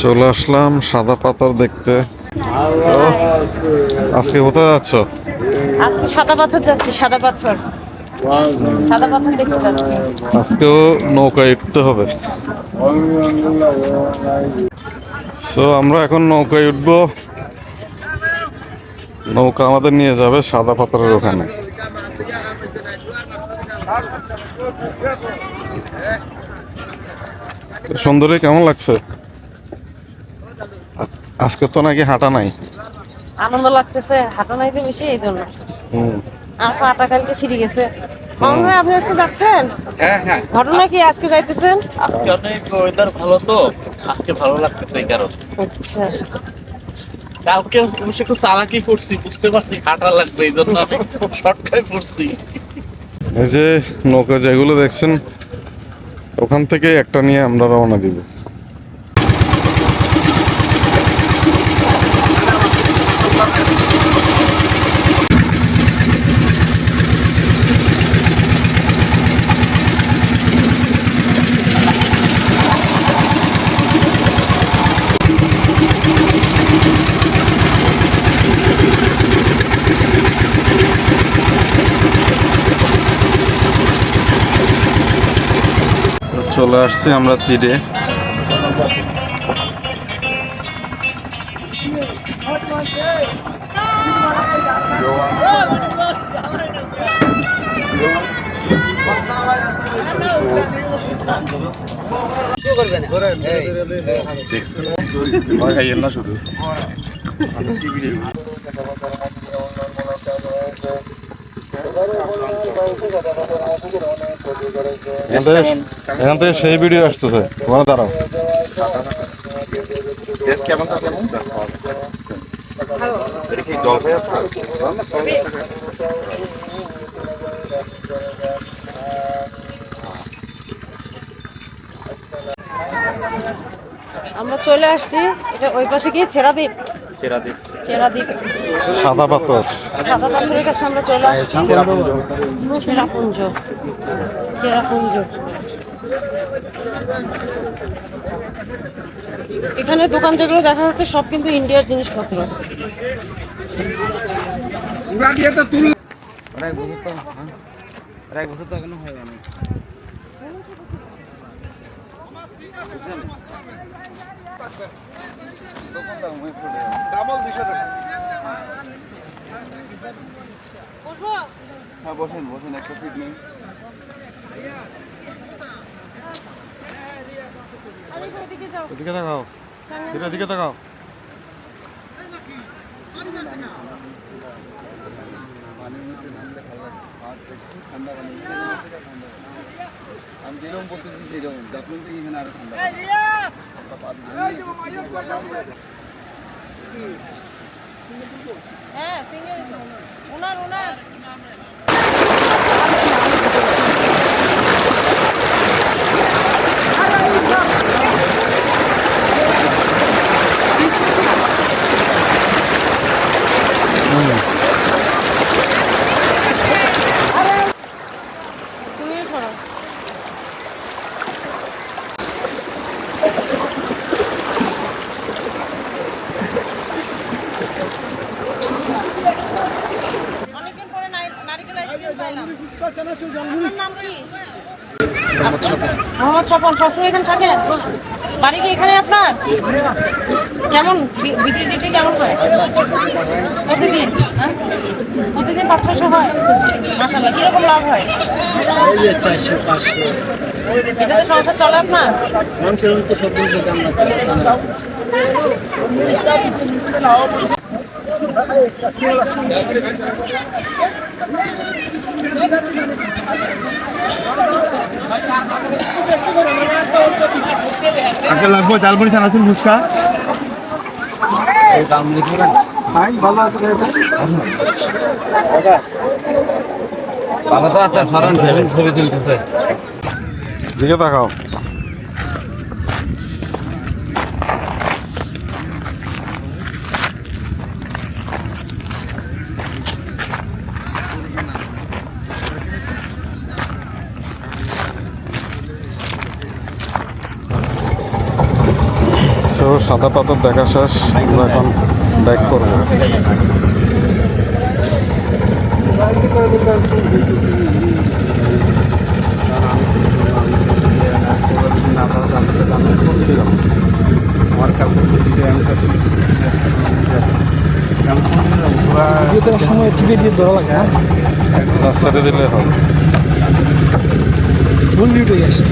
চলে আসলাম সাদা পাথর দেখতে। আজকে কোথায় যাচ্ছ? আজকে সাদা পাথর যাচ্ছি সাদা পাথর। সাদা পাথর দেখতে যাচ্ছি। আজকেও নৌকায় উঠতে হবে। সো আমরা এখন নৌকায় উঠবো। নৌকা আমাদের নিয়ে যাবে সাদা পাথরের ওখানে। সুন্দরী কেমন লাগছে? আজকে তো নাকি হাঁটা নাই। আনন্দ লাগতেছে হাঁটা নাইতে বেশি এই জন্য। হুম। আর পাটা কালকে ছিঁড়ে গেছে। আপনি আজকে যাচ্ছেন? হ্যাঁ হ্যাঁ। ঘটনা কি আজকে যাইতেছেন? আজকে অনেক ওয়েদার ভালো তো আজকে ভালো লাগতেছে এই কারণে। আচ্ছা। কালকে অবশ্য একটু চালাকি করছি বুঝতে পারছি হাঁটা লাগবে এই জন্য আমি শর্টকাট করছি। এই যে নৌকা যেগুলো দেখছেন ওখান থেকে একটা নিয়ে আমরা রওনা দিব। চলে আসছি আমরা তীরে। এখান থেকে এখান থেকে সেই ভিডিও আসতেছে। ওখানে দাঁড়াও। আমরা চলে আসছি এটা ওই পাশে গিয়ে ছেড়া দ্বীপ ছেড়া দ্বীপ সাদা পাথর। সাদা পাথরের কাছে আমরা চলে আসছি। চেরাপুঞ্জ। চেরাপুঞ্জ। এখানে দোকান যেগুলো দেখা যাচ্ছে সব কিন্তু ইন্ডিয়ার জিনিসপত্র। বসেন বসেন একটা সিট নেই। এদিকে তাকাও। এটার দিকে তাকাও। আমি যেরকম বলতেছি সেরকম। যখন থেকে এখানে আরও ঠান্ডা। হ্যাঁ single owner owner. Mohammad Swapan সবসময় এখানে থাকেন বাড়ি কি এখানে আপনার? কেমন? বিক্রি টিক্রি কেমন হয় প্রতিদিন হ্যাঁ? প্রতিদিন পাঁচ ছশো হয়? মাসাল্লাহ কীরকম লাভ হয়? এটাতে সংসার চলে আপনার? আগে লাগবো জালমুড়ি ছানাচুর ফুচকা। ভালো আছে ভালো তো আছে সরণ ছবি তুলতেছে। দিকে তাকাও। তো সাদা পাথর দেখা শেষ। আমরা এখন ব্যাক করব। সময় টিভি দিয়ে ধরা লাগে না রাস্তাতে দিলে হবে ফুল ডিউটি আসে।